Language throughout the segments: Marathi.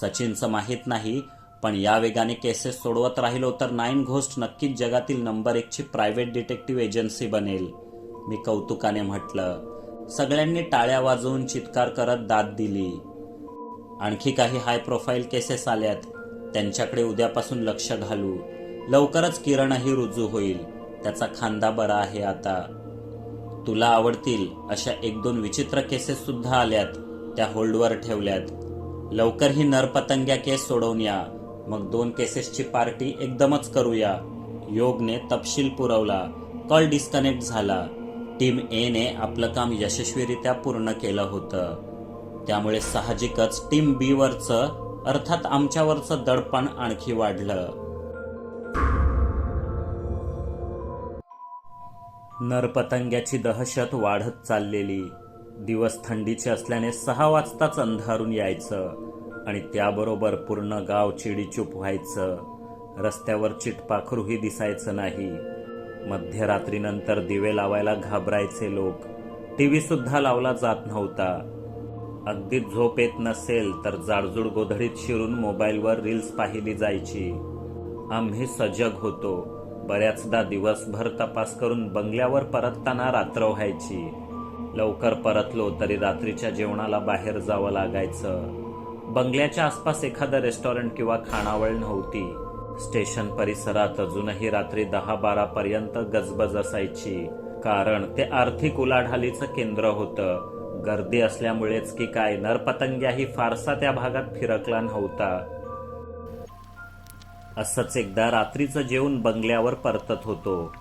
सचिनचं माहीत नाही पण या वेगाने केसेस सोडवत राहिलो तर नाईन घोस्ट नक्कीच जगातील नंबर एकची प्रायव्हेट डिटेक्टिव्ह एजन्सी बनेल मी कौतुकाने म्हटलं. सगळ्यांनी टाळ्या वाजवून चित्कार करत दाद दिली. आणखी काही हाय प्रोफाईल केसेस आल्यात त्यांच्याकडे उद्यापासून लक्ष घालू. लवकरच किरणही रुजू होईल त्याचा खांदा बरा आहे आता. तुला आवडतील अशा एक दोन विचित्र केसेस सुद्धा आल्यात त्या होल्डवर ठेवल्यात. लवकर ही नरपतंग्या केस सोडवून या. मग दोन केसेसची पार्टी एकदमच करूया. योगने तपशील पुरवला. कॉल डिस्कनेक्ट झाला. टीम एने आपलं काम यशस्वीरित्या पूर्ण केलं होतं. त्यामुळे साहजिकच टीम बी वरचं अर्थात आमच्यावरचं दडपण आणखी वाढलं. नरपतंग्याची दहशत वाढत चाललेली. दिवस थंडीचे असल्याने सहा वाजताच अंधारून यायचं आणि त्याबरोबर पूर्ण गाव चिडीचूप व्हायचं. रस्त्यावर चिटपाखरूही दिसायचं नाही. मध्यरात्रीनंतर दिवे लावायला घाबरायचे लोक. टी सुद्धा लावला जात नव्हता. अगदी झोप येत नसेल तर जाडजूड गोधडीत शिरून मोबाईलवर रील्स पाहिली जायची. आम्ही सजग होतो. बऱ्याचदा दिवसभर तपास करून बंगल्यावर परतताना रात्र व्हायची. लवकर परतलो तरी रात्रीच्या जेवणाला बाहेर जावं लागायचं. बंगल्याच्या आसपास एखादं रेस्टॉरंट किंवा खाणावळ नव्हती. स्टेशन परिसरात अजूनही रात्री दहा बारा पर्यंत गजबज असायची. कारण ते आर्थिक उलाढालीचं केंद्र होतं. गर्दी असल्यामुळेच की काय नरपतंग्याही फारसा त्या भागात फिरकला नव्हता. असंच एकदा रात्रीचं जेवून बंगल्यावर परतत होतो.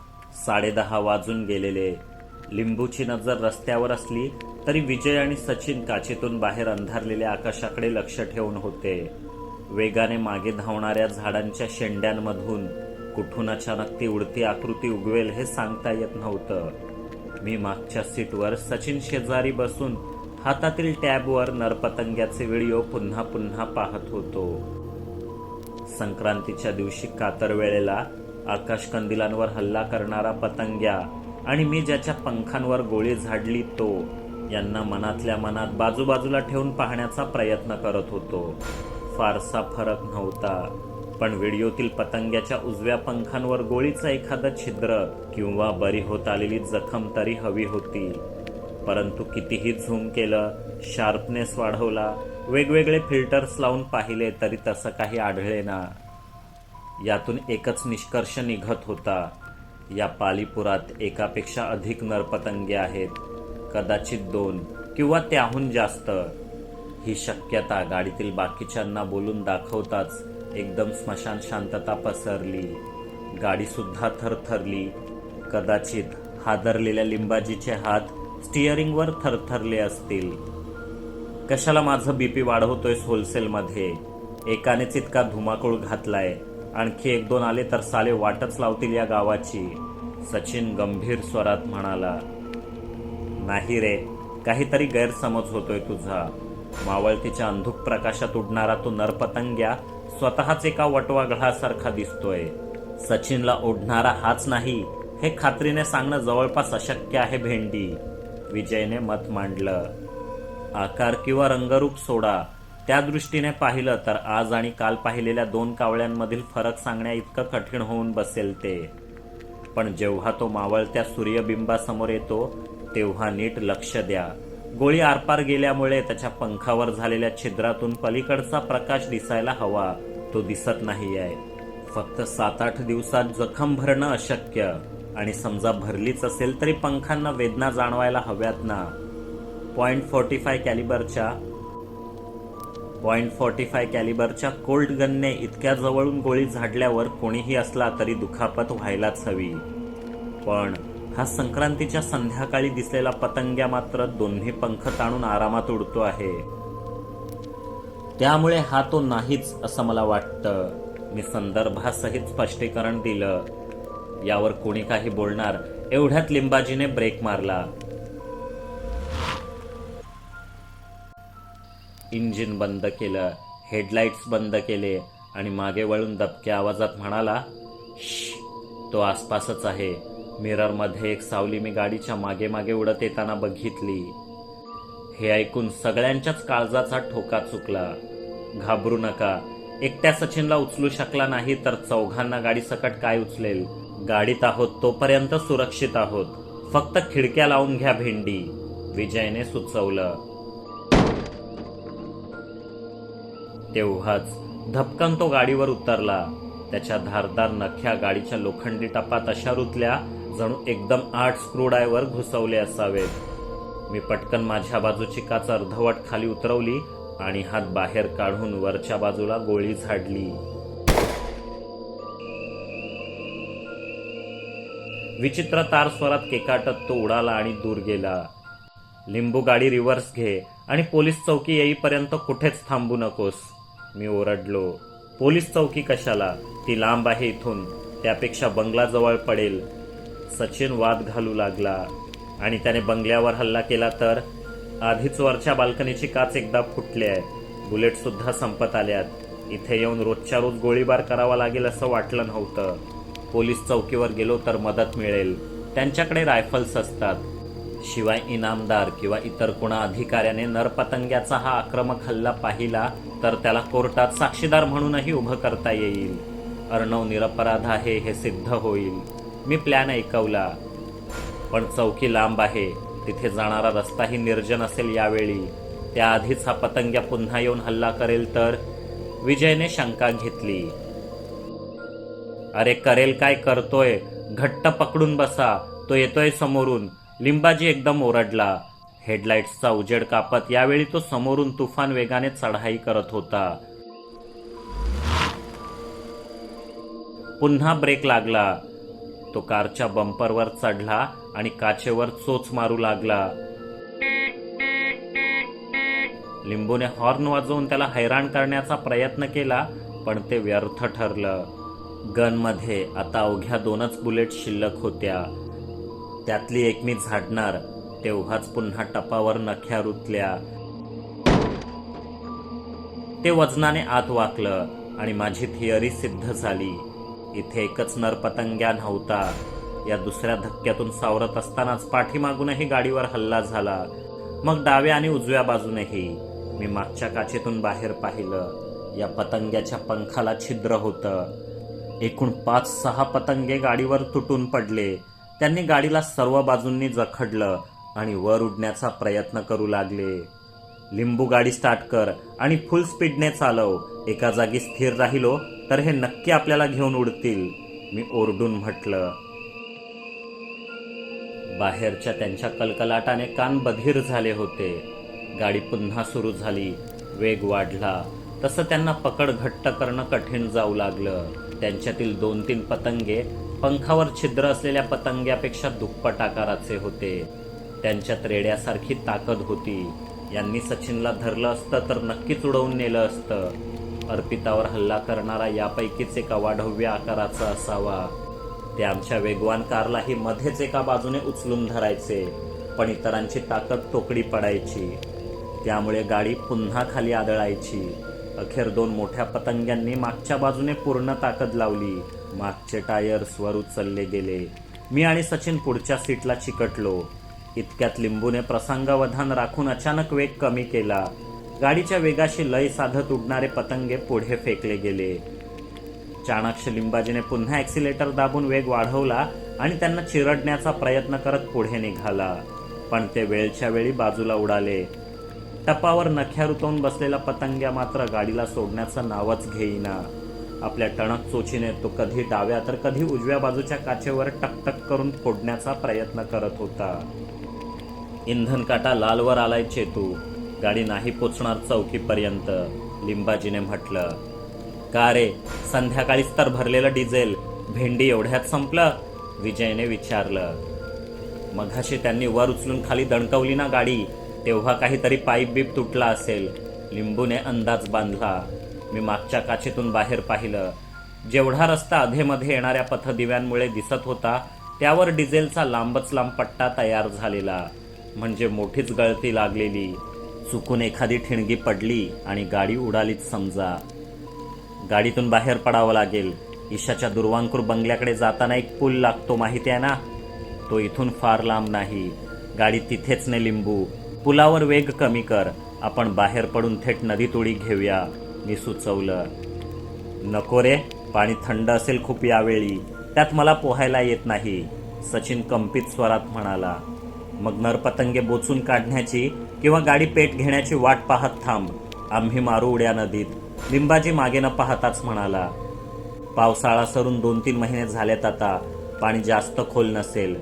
साडेदहा वाजून गेलेले. लिंबूची नजर रस्त्यावर असली तरी विजय आणि सचिन काचेतून बाहेर अंधारलेल्या आकाशाकडे लक्ष ठेवून होते. वेगाने मागे धावणाऱ्या झाडांच्या शेंड्यांमधून कुठून अचानक ती उडती आकृती उगवेल हे सांगता येत नव्हतं. मी मागच्या सीटवर सचिन शेजारी बसून हातातील टॅबवर नरपतंग्याचे व्हिडिओ पुन्हा पुन्हा पाहत होतो. संक्रांतीच्या दिवशी कातर वेळेला आकाश कंदिलांवर हल्ला करणारा पतंग्या आणि मी ज्याच्या पंखांवर गोळी झाडली तो यांना मनातल्या मनात बाजूबाजूला ठेवून पाहण्याचा प्रयत्न करत होतो. फारसा फरक नव्हता पण व्हिडिओतील पतंग्याच्या उजव्या पंखांवर गोळीचं एखादं छिद्र किंवा बरी होत आलेली जखम तरी हवी होती. परंतु कितीही झूम केलं शार्पनेस वाढवला वेगवेगळे फिल्टर्स लावून पाहिले तरी तसं काही आढळे ना यातून एकच निष्कर्ष निघत होता या पालीपुरात एकापेक्षा अधिक नरपतंगे आहेत. कदाचित दोन किंवा त्याहून जास्त. ही शक्यता गाडीतील बाकीच्यांना बोलून दाखवताच एकदम स्मशान शांतता पसरली. गाडीसुद्धा थरथरली. कदाचित हादरलेल्या लिंबाजीचे हात स्टिअरिंगवर थरथरले असतील. कशाला माझं बीपी वाढवतोयस होलसेलमध्ये? एकानेच इतका धुमाकूळ घातलाय. आणखी एक दोन आले तर साले वाटच लावतील या गावाची. सचिन गंभीर स्वरात म्हणाला नाही रे काहीतरी गैरसमज होतोय तुझा. मावळतीच्या अंधुक प्रकाशात उडणारा तो नरपतंग्या स्वतःच एका वटवाघळासारखा दिसतोय. सचिनला ओढणारा हाच नाही हे खात्रीने सांगणं जवळपास अशक्य आहे भेंडी. विजयने मत मांडलं आकार किंवा रंगरूप सोडा. त्या दृष्टीने पाहिलं तर आज आणि काल पाहिलेल्या दोन कावळ्यांमधील फरक सांगण्या इतकं कठीण होऊन बसेल ते. पण जेव्हा तो मावळत्या सूर्यबिंबासमोर येतो तेव्हा नीट लक्ष द्या. गोळी आरपार गेल्यामुळे त्याच्या पंखावर झालेल्या छिद्रातून पलीकडचा प्रकाश दिसायला हवा. तो दिसत नाही आहे फक्त सात आठ दिवसात जखम भरणं अशक्य. आणि समजा भरलीच असेल तरी पंखांना वेदना जाणवायला हव्यात ना. पॉईंट फोर्टी फाय कॅलिबरच्या पॉईंट फॉर्टी फाय कॅलिबरच्या कोल्ड गनने इतक्या जवळून गोळी झाडल्यावर कोणीही असला तरी दुखापत व्हायलाच हवी. पण हा संक्रांतीच्या संध्याकाळी दिसलेला पतंग्या मात्र दोन्ही पंख ताणून आरामात उडतो आहे. त्यामुळे हा तो नाहीच असं मला वाटतं. मी संदर्भासहित स्पष्टीकरण दिलं. यावर कोणी काही बोलणार एवढ्यात लिंबाजीने ब्रेक मारला. इंजिन बंद केलं हेडलाईट्स बंद केले आणि मागे वळून दबक्या आवाजात म्हणाला तो आसपासच आहे. मिररमध्ये एक सावली मी गाडीच्या मागे मागे उडत येताना बघितली. हे ऐकून सगळ्यांच्याच काळजाचा ठोका चुकला. घाबरू नका. एकट्या सचिनला उचलू शकला नाही तर चौघांना गाडी सकट काय उचलेल? गाडीत आहोत तोपर्यंत सुरक्षित आहोत. फक्त खिडक्या लावून घ्या भेंडी. विजयने सुचवलं. तेव्हाच धपकन तो गाडीवर उतरला. त्याच्या धारदार नख्या गाडीच्या लोखंडी टपात अशा रुतल्या जणू एकदम आठ स्क्रूडायवर घुसवले असावेत. मी पटकन माझ्या बाजूची काच अर्धवट खाली उतरवली आणि हात बाहेर काढून वरच्या बाजूला गोळी झाडली. विचित्र तार स्वरात केकाटत तो उडाला आणि दूर गेला. लिंबू गाडी रिव्हर्स घे आणि पोलीस चौकी येईपर्यंत कुठेच थांबू नकोस. मी ओरडलो. पोलीस चौकी कशाला? ती लांब आहे इथून. त्यापेक्षा बंगला जवळ पडेल. सचिन वाद घालू लागला. आणि त्याने बंगल्यावर हल्ला केला तर? आधीच वरच्या बाल्कनीची काच एकदा फुटली आहे. बुलेट सुद्धा संपत आल्यात. इथे येऊन रोजच्या रोज गोळीबार करावा लागेल असं वाटलं नव्हतं. पोलीस चौकीवर गेलो तर मदत मिळेल. त्यांच्याकडे रायफल्स असतात. शिवाय इनामदार किंवा इतर कुणा अधिकाऱ्याने नरपतंग्याचा हा आक्रमक हल्ला पाहिला तर त्याला कोर्टात साक्षीदार म्हणूनही उभं करता येईल. अर्णव निरपराध आहे हे सिद्ध होईल. मी प्लॅन ऐकवला. पण चौकी लांब आहे. तिथे जाणारा रस्ताही निर्जन असेल यावेळी. त्याआधीच हा पतंग्या पुन्हा येऊन हल्ला करेल तर? विजयने शंका घेतली. अरे करेल काय करतोय? घट्ट पकडून बसा. तो येतोय समोरून. लिंबाजी एकदम ओरडला. हेडलाईट्सचा उजेड कापत यावेळी तो समोरून तुफान वेगाने चढाई करत होता. पुन्हा ब्रेक लागला. तो कारच्या बंपरवर चढला आणि काचेवर चोच मारू लागला. लिंबूने हॉर्न वाजवून त्याला हैराण करण्याचा प्रयत्न केला पण ते व्यर्थ ठरलं. गनमध्ये आता अवघ्या दोनच बुलेट शिल्लक होत्या. त्यातली एक मी झाडणार तेव्हाच पुन्हा टपावर नख्या रुतल्या. ते वजनाने आत वाकलं आणि माझी थिअरी सिद्ध झाली. इथे एकच नरपतंग्या नव्हता. या दुसऱ्या धक्क्यातून सावरत असतानाच पाठीमागूनही गाडीवर हल्ला झाला. मग डाव्या आणि उजव्या बाजूनही. मी मागच्या काचेतून बाहेर पाहिलं. या पतंग्याच्या पंखाला छिद्र होतं. एकूण पाच सहा पतंगे गाडीवर तुटून पडले. त्यांनी गाडीला सर्व बाजूंनी जखडलं आणि वर उडण्याचा प्रयत्न करू लागले. लिंबू गाडी स्टार्ट कर आणि फुल स्पीडने चालव. एका जागी स्थिर राहिलो तर हे नक्की आपल्याला घेऊन उडतील मी ओरडून म्हटलं. बाहेरच्या त्यांच्या कलकलाटाने कान बधीर झाले होते. गाडी पुन्हा सुरू झाली. वेग वाढला. तसं त्यांना पकड घट्ट करणं कठीण जाऊ लागलं. त्यांच्यातील दोन तीन पतंगे पंखावर छिद्र असलेल्या पतंग्यापेक्षा दुप्पट आकाराचे होते. त्यांच्यात रेड्यासारखी ताकद होती. यांनी सचिनला धरलं असतं तर नक्कीच उडवून नेलं असतं. अर्पितावर हल्ला करणारा यापैकीच एका वाढव्य आकाराचा असावा. ते आमच्या वेगवान कारलाही मध्येच एका बाजूने उचलून धरायचे पण इतरांची ताकद तोकडी पडायची. त्यामुळे गाडी पुन्हा खाली आदळायची. अखेर दोन मोठ्या पतंग्यांनी मागच्या बाजूने पूर्ण ताकद लावली. मागचे टायर्स वर उचलले गेले. मी आणि सचिन पुढच्या सीटला चिकटलो. इतक्यात लिंबूने प्रसंगावधान राखून अचानक वेग कमी केला. गाडीच्या वेगाशी लय साधत उडणारे पतंगे पुढे फेकले गेले. चाणाक्ष लिंबाजीने पुन्हा ॲक्सिलेटर दाबून वेग वाढवला आणि त्यांना चिरडण्याचा प्रयत्न करत पुढे निघाला. पण ते वेळच्या वेळी बाजूला उडाले. टपावर नख्या रुतवून बसलेला पतंग्या मात्र गाडीला सोडण्याचं नावच घेईना. आपल्या टणक चोचीने तो कधी डाव्या तर कधी उजव्या बाजूच्या काचेवर टकटक करून फोडण्याचा प्रयत्न करत होता. इंधन काटा लालवर आलाय चेतू. गाडी नाही पोचणार चौकीपर्यंत लिंबाजीने म्हटलं. का रे संध्याकाळीच तर भरलेलं डिझेल भेंडी एवढ्यात संपलं? विजयने विचारलं. मघाशी त्यांनी वर उचलून खाली दणकवली ना गाडी तेव्हा काहीतरी पाईप बीप तुटला असेल. लिंबूने अंदाज बांधला. मी मागच्या काचेतून बाहेर पाहिलं. जेवढा रस्ता अधेमध्ये येणाऱ्या पथदिव्यांमुळे दिसत होता त्यावर डिझेलचा लांबच लांब पट्टा तयार झालेला. म्हणजे मोठीच गळती लागलेली. चुकून एखादी ठिणगी पडली आणि गाडी उडालीच समजा. गाडीतून बाहेर पडावं लागेल. ईशाच्या दुर्वांकूर बंगल्याकडे जाताना एक पूल लागतो माहिती आहे ना? तो इथून फार लांब नाही. गाडी तिथेच ने लिंबू. पुलावर वेग कमी कर. आपण बाहेर पडून थेट नदीत उडी घेऊया. मी सुचवलं नको रे पाणी थंड असेल खूप यावेळी. त्यात मला पोहायला येत नाही सचिन कंपित स्वरात म्हणाला. मग नरपतंगे बोचून काढण्याची किंवा गाडी पेट घेण्याची वाट पाहत थांब. आम्ही मारू उड्या नदीत. लिंबाजी मागे न पाहताच म्हणाला. पावसाळा सरून दोन तीन महिने झालेत आता. पाणी जास्त खोल नसेल.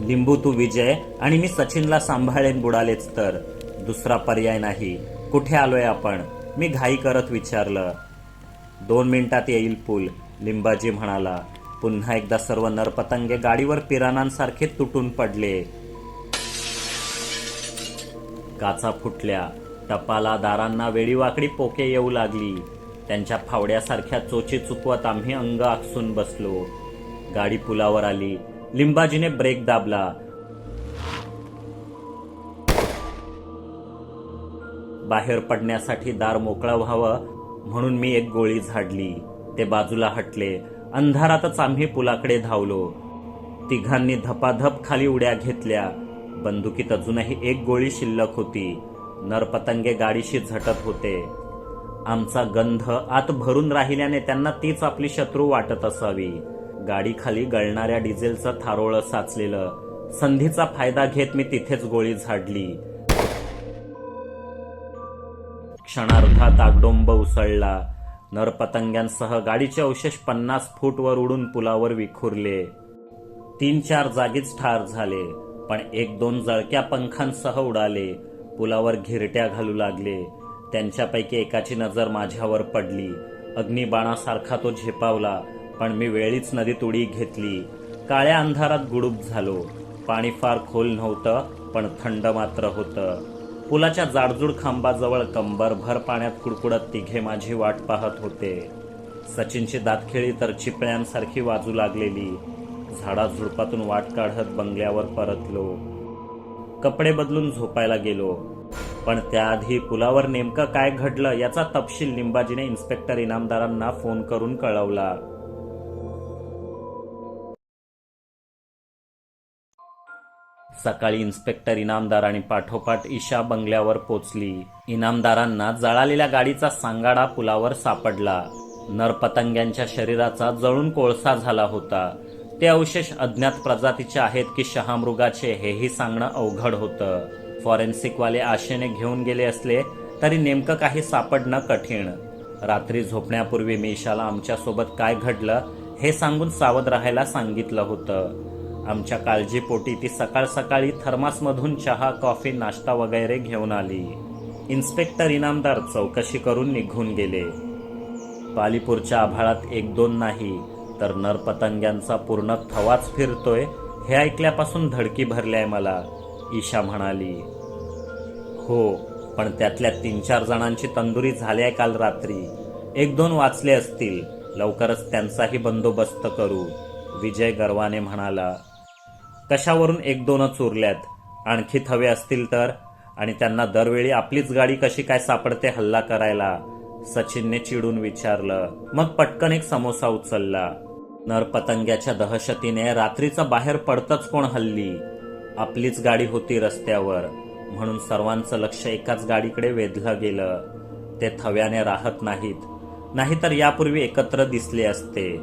लिंबू तू विजय आणि मी सचिनला सांभाळेन बुडालेच तर. दुसरा पर्याय नाही. कुठे आलोय आपण? मी घाई करत विचारलं दोन मिनिटात येईल पूल लिंबाजी म्हणाला. पुन्हा एकदा सर्व नरपतंगे गाडीवर पिराणांसारखे तुटून पडले. काचा फुटल्या. टपाला दारांना वेडीवाकडी पोके येऊ लागली. त्यांच्या फावड्यासारख्या चोची चुकवत आम्ही अंग आखसून बसलो. गाडी पुलावर आली. लिंबाजीने ब्रेक दाबला. बाहेर पडण्यासाठी दार मोकळा व्हावं म्हणून मी एक गोळी झाडली. ते बाजूला हटले. अंधारातच आम्ही पुलाकडे धावलो. तिघांनी धपाधप खाली उड्या घेतल्या. बंदुकीत अजूनही एक गोळी शिल्लक होती. नरपतंगे गाडीशी झटत होते. आमचा गंध आत भरून राहिल्याने त्यांना तीच आपली शत्रू वाटत असावी. गाडीखाली गळणाऱ्या डिझेलचं थारोळं साचलेलं. संधीचा फायदा घेत मी तिथेच गोळी झाडली. क्षणार्धात आगडोंब उसळला. नरपतंग्यांसह गाडीचे अवशेष पन्नास फूटवर उडून पुलावर विखुरले. तीन चार जागीच ठार झाले पण एक दोन जळक्या पंखांसह उडाले. पुलावर घिरट्या घालू लागले. त्यांच्यापैकी एकाची नजर माझ्यावर पडली. अग्निबाणासारखा तो झेपावला पण मी वेळीच नदीत उडी घेतली. काळ्या अंधारात गुडूप झालो. पाणी फार खोल नव्हतं पण थंड मात्र होतं. पुलाच्या जाडजूड खांबाजवळ कंबरभर पाण्यात कुडकुडत तिघे माझी वाट पाहत होते. सचिनची दातखिळी तर चिपळ्यांसारखी वाजू लागलेली. झाडाझुडपातून वाट काढत बंगल्यावर परतलो. कपडे बदलून झोपायला गेलो. पण त्याआधी पुलावर नेमकं काय घडलं याचा तपशील लिंबाजीने इन्स्पेक्टर इनामदारांना फोन करून कळवला. सकाळी इन्स्पेक्टर इनामदार आणि पाठोपाठ ईशा बंगल्यावर पोचली. इनामदारांना जळालेल्या गाडीचा सांगाडा पुलावर सापडला. नरपतंग्यांच्या शरीराचा जळून कोळसा झाला होता. ते अवशेष अज्ञात प्रजातीचे आहेत की शहामृगाचे हेही सांगणं अवघड होतं. फॉरेन्सिकवाले आशेने घेऊन गेले असले तरी नेमकं काही सापडणं कठीण. रात्री झोपण्यापूर्वी मी ईशाला आमच्यासोबत काय घडलं हे सांगून सावध राहायला सांगितलं होतं. आमच्या काळजीपोटी ती सकाळ सकाळी थर्मासमधून चहा कॉफी नाश्ता वगैरे घेऊन आली. इन्स्पेक्टर इनामदार चौकशी करून निघून गेले. पालीपूरच्या आभाळात एक दोन नाही तर नरपतंग्यांचा पूर्ण थवाच फिरतोय हे ऐकल्यापासून धडकी भरली आहे मला ईशा म्हणाली. हो पण त्यातल्या तीन चार जणांची तंदुरी झाली आहे काल रात्री. एक दोन वाचले असतील लवकरच त्यांचाही बंदोबस्त करू विजय गर्वाने म्हणाला. कशावरून एक दोनच उरल्यात? आणखी थवे असतील तर? आणि त्यांना दरवेळी आपलीच गाडी कशी काय सापडते हल्ला करायला? सचिनने चिडून विचारलं. मग पटकन एक समोसा उचलला. नरपतंग्याच्या दहशतीने रात्रीचं बाहेर पडतच कोण हल्ली? आपलीच गाडी होती रस्त्यावर. म्हणून सर्वांचं लक्ष एकाच गाडीकडे वेधलं गेलं. ते थव्याने राहत नाहीत. नाहीतर यापूर्वी एकत्र दिसले असते.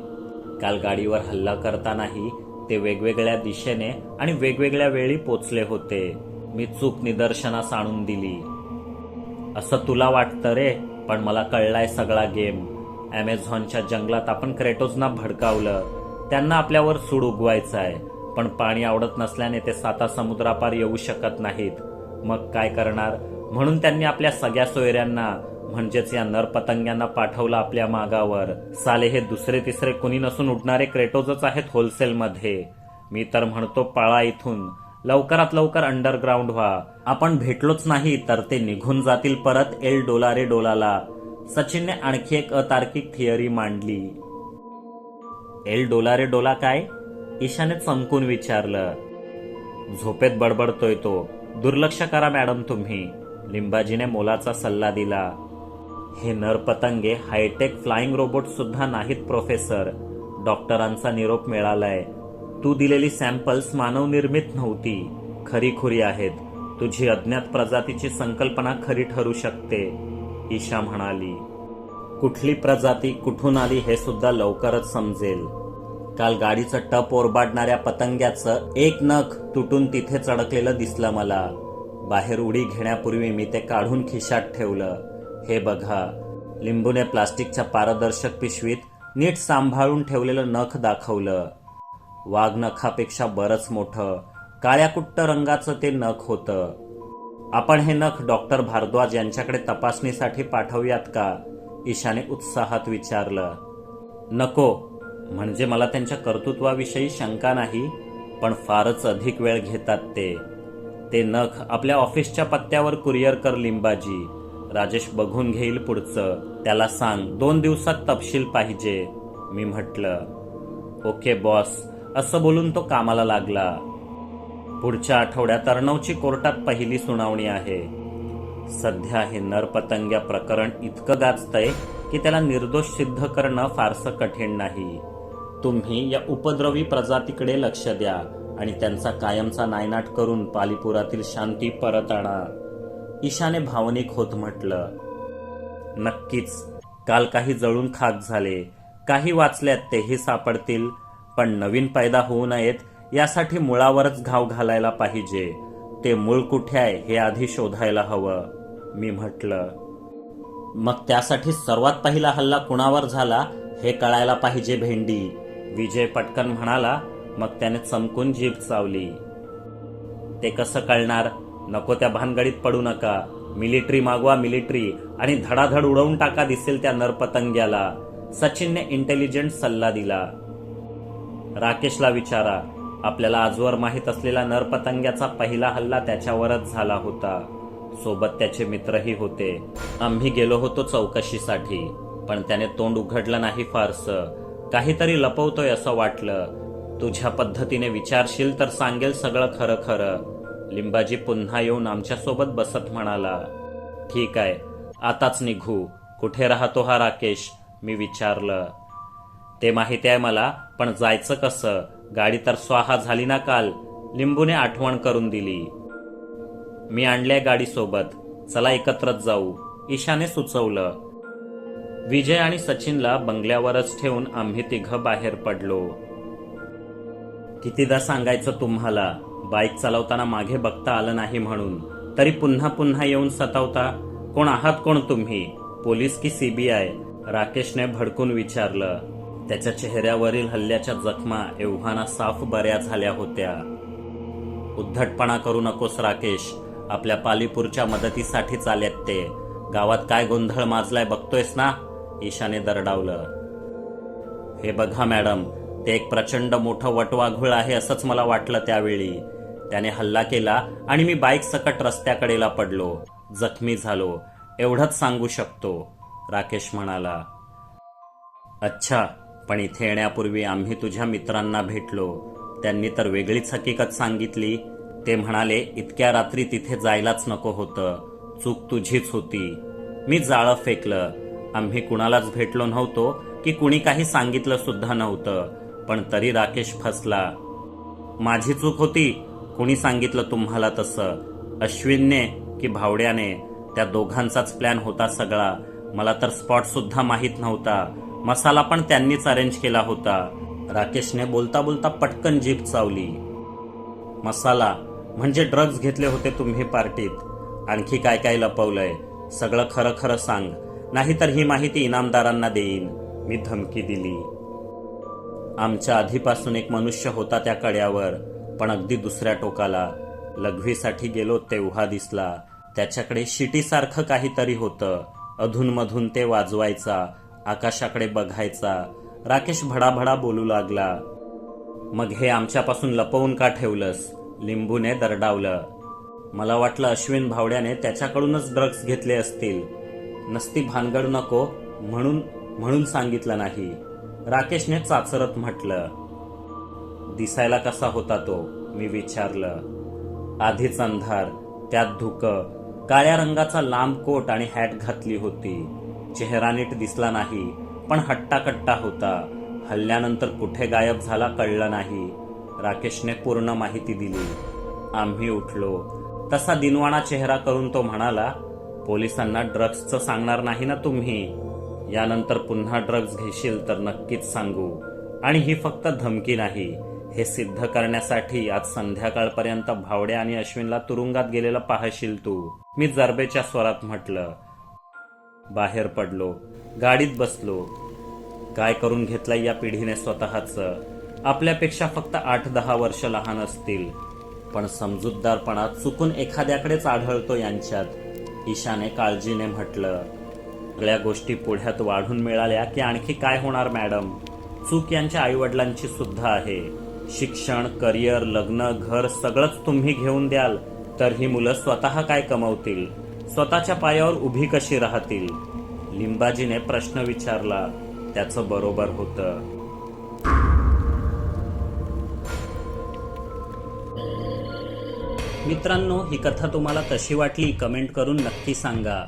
काल गाडीवर हल्ला करतानाही ते वेगवेगळ्या दिशेने आणि वेगवेगळ्या वेळी पोचले होते. मी चूक निदर्शनास आणून दिली. असं तुला वाटतं रे पण मला कळलाय सगळा गेम. ॲमेझॉनच्या जंगलात आपण क्रेटोजना भडकावलं. त्यांना आपल्यावर सूड उगवायचं आहे पण पाणी आवडत नसल्याने ते साता समुद्रापार येऊ शकत नाहीत. मग काय करणार? म्हणून त्यांनी आपल्या सगळ्या सोयऱ्यांना म्हणजेच या नरपतंग्यांना पाठवलं आपल्या मागावर. साले हे दुसरे तिसरे कुणी नसून उडणारे क्रेटोजच आहेत होलसेलमध्ये. मी तर म्हणतो पळा इथून. लवकरात लवकर अंडरग्राऊंड व्हा. आपण भेटलोच नाही तर ते निघून जातील परत एल डोलारे डोलाला. सचिनने आणखी एक अतार्किक थिअरी मांडली. एल डोलारे डोला काय? ईशाने चमकून विचारलं. झोपेत बडबडतोय तो. दुर्लक्ष करा मॅडम तुम्ही. लिंबाजीने मोलाचा सल्ला दिला. हे नरपतंगे हायटेक फ्लाइंग रोबोट सुद्धा नाहीत प्रोफेसर डॉक्टरांचा निरोप मिळालाय. तू दिलेली सॅम्पल्स मानवनिर्मित नव्हती. खरीखुरी आहेत. तुझी अज्ञात प्रजातीची संकल्पना खरी ठरू शकते ईशा म्हणाली. कुठली प्रजाती कुठून आली हे सुद्धा लवकरच समजेल. काल गाडीचं टप ओरबाडणाऱ्या पतंग्याचं एक नख तुटून तिथे चढकलेलं दिसलं मला. बाहेर उडी घेण्यापूर्वी मी ते काढून खिशात ठेवलं. हे बघा. लिंबूने प्लास्टिकच्या पारदर्शक पिशवीत नीट सांभाळून ठेवलेलं नख दाखवलं. वाघ नखापेक्षा बरंच मोठं. काळ्या कुट्ट रंगाचं ते नख होतं. आपण हे नख डॉक्टर भारद्वाज यांच्याकडे तपासणीसाठी पाठवूयात का? ईशाने उत्साहात विचारलं. नको. म्हणजे मला त्यांच्या कर्तृत्वाविषयी शंका नाही पण फारच अधिक वेळ घेतात ते. ते नख आपल्या ऑफिसच्या पत्त्यावर कुरिअर कर लिंबाजी. राजेश बघून घेईल पुढचं. त्याला सांग दोन दिवसात तपशील पाहिजे. मी म्हटलं ओके बॉस. असं बोलून तो कामाला लागला. पुढच्या आठवड्यात अर्णवची कोर्टात पहिली सुनावणी आहे. सध्या हे नरपतंग्या प्रकरण इतकं गाजतंय की त्याला निर्दोष सिद्ध करणं फारसं कठीण नाही. तुम्ही या उपद्रवी प्रजातीकडे लक्ष द्या आणि त्यांचा कायमचा नायनाट करून पालीपुरातील शांती परत आणा. ईशाने भावनिक होत म्हटलं. नक्कीच काल काही जळून खाक झाले. काही वाचल्यात तेही सापडतील पण नवीन पैदा होऊ नयेत यासाठी मुळावरच घाव घालायला पाहिजे. ते मूळ कुठे आहे हे आधी शोधायला हवं मी म्हटलं. मग त्यासाठी सर्वात पहिला हल्ला कुणावर झाला हे कळायला पाहिजे भेंडी. विजय पटकन म्हणाला मग त्याने चमकून जीभ चावली. ते कसं कळणार? नको त्या भानगडीत पडू नका. मिलिटरी मागवा मिलिटरी. आणि धडाधड उडवून टाका दिसेल त्या नरपतंग्याला. सचिनने इंटेलिजंट सल्ला दिला. राकेशला विचारा. आपल्याला आजवर माहीत असलेला नरपतंग्याचा पहिला हल्ला त्याच्यावरच झाला होता. सोबत त्याचे मित्रही होते. आम्ही गेलो होतो चौकशीसाठी. पण त्याने तोंड उघडलं नाही फारसं. काहीतरी लपवतोय असं वाटलं. तुझ्या पद्धतीने विचारशील तर सांगेल सगळं खरं खरं. लिंबाजी पुन्हा येऊन आमच्यासोबत बसत म्हणाला ठीक आहे आताच निघू. कुठे राहतो हा राकेश? मी विचारलं. ते माहिती आहे मला पण जायचं कसं? गाडी तर स्वाहा झाली ना काल. लिंबूने आठवण करून दिली. मी आणल्या गाडीसोबत. चला एकत्रच जाऊ. ईशाने सुचवलं. विजय आणि सचिनला बंगल्यावरच ठेवून आम्ही तिघं बाहेर पडलो. कितीदा सांगायचं तुम्हाला? बाईक चालवताना मागे बघता आलं नाही म्हणून. तरी पुन्हा पुन्हा येऊन सतावता कोण आहात कोण तुम्ही? पोलीस की सीबीआय राकेशने भडकून विचारलं. त्याच्या चेहऱ्यावरील हल्ल्याच्या जखमा एव्हाना साफ बऱ्या झाल्या होत्या. उद्धटपणा करू नकोस राकेश. आपल्या पालीपूरच्या मदतीसाठी चालेत ते. गावात काय गोंधळ माजलाय बघतोयस ना? ईशाने दरडावलं. हे बघा मॅडम. ते एक प्रचंड मोठं वटवाघूळ आहे असंच मला वाटलं त्यावेळी. त्याने हल्ला केला आणि मी बाईक सकट रस्त्याकडेला पडलो. जखमी झालो. एवढंच सांगू शकतो राकेश म्हणाला. अच्छा पण इथे येण्यापूर्वी आम्ही तुझ्या मित्रांना भेटलो. त्यांनी तर वेगळीच हकीकत सांगितली. ते म्हणाले इतक्या रात्री तिथे जायलाच नको होतं. चूक तुझीच होती. मी जाळं फेकलं. आम्ही कुणालाच भेटलो नव्हतो की कुणी काही सांगितलं सुद्धा नव्हतं. पण तरी राकेश फसला. माझी चूक होती. कुणी सांगितलं तुम्हाला तसं? अश्विनने की भावड्याने? त्या दोघांचाच प्लॅन होता सगळा. मला तर स्पॉटसुद्धा माहीत नव्हता. मसाला पण त्यांनीच अरेंज केला होता. राकेशने बोलता बोलता पटकन जीप चावली. मसाला म्हणजे ड्रग्ज घेतले होते तुम्ही पार्टीत? आणखी काय काय लपवलंय? सगळं खरं खरं सांग. नाहीतर ही माहिती इनामदारांना देईन. मी धमकी दिली. आमच्या आधीपासून एक मनुष्य होता त्या कड्यावर पण अगदी दुसऱ्या टोकाला. लघवीसाठी गेलो तेव्हा दिसला. त्याच्याकडे शिटीसारखं काहीतरी होतं. अधूनमधून ते वाजवायचा आकाशाकडे बघायचा. राकेश भडाभडा बोलू लागला. मग हे आमच्यापासून लपवून का ठेवलंस? लिंबूने दरडावलं. मला वाटलं अश्विन भावड्याने त्याच्याकडूनच ड्रग्ज घेतले असतील. नसती भानगड नको म्हणून म्हणून सांगितलं नाही. राकेशने चाचरत म्हटलं दिसायला कसा होता तो? मी विचारलं. आधीच अंधार त्यात धुकं काळ्या रंगाचा लांब कोट आणि हॅट घातली होती. चेहरा नीट दिसला नाही पण हट्टाकट्टा होता. हल्ल्यानंतर कुठे गायब झाला कळलं नाही. राकेशने पूर्ण माहिती दिली. आम्ही उठलो. तसा दिनवाणा चेहरा करून तो म्हणाला पोलिसांना ड्रग्सचं सांगणार नाही ना तुम्ही? यानंतर पुन्हा ड्रग्ज घेशील तर नक्कीच सांगू. आणि ही फक्त धमकी नाही हे सिद्ध करण्यासाठी आज संध्याकाळपर्यंत भावड्या आणि अश्विनला तुरुंगात गेलेलं पाहशील तू. मी जरबेच्या स्वरात म्हटलं बाहेर पडलो गाडीत बसलो. काय करून घेतलंय या पिढीने स्वतःच? आपल्यापेक्षा फक्त आठ दहा वर्ष लहान असतील. पण समजूतदारपणा चुकून एखाद्याकडेच आढळतो यांच्यात. ईशाने काळजीने म्हटलं सगळ्या गोष्टी पुढ्यात वाढून मिळाल्या की आणखी काय होणार मॅडम? चूक यांच्या आईवडिलांची सुद्धा आहे. शिक्षण करिअर लग्न घर सगळंच तुम्ही घेऊन द्याल तर ही मुलं स्वतः काय कमवतील? स्वतःच्या पायावर उभी कशी राहतील? लिंबाजीने प्रश्न विचारला. त्याचं बरोबर होतं. मित्रांनो ही कथा तुम्हाला कशी वाटली कमेंट करून नक्की सांगा.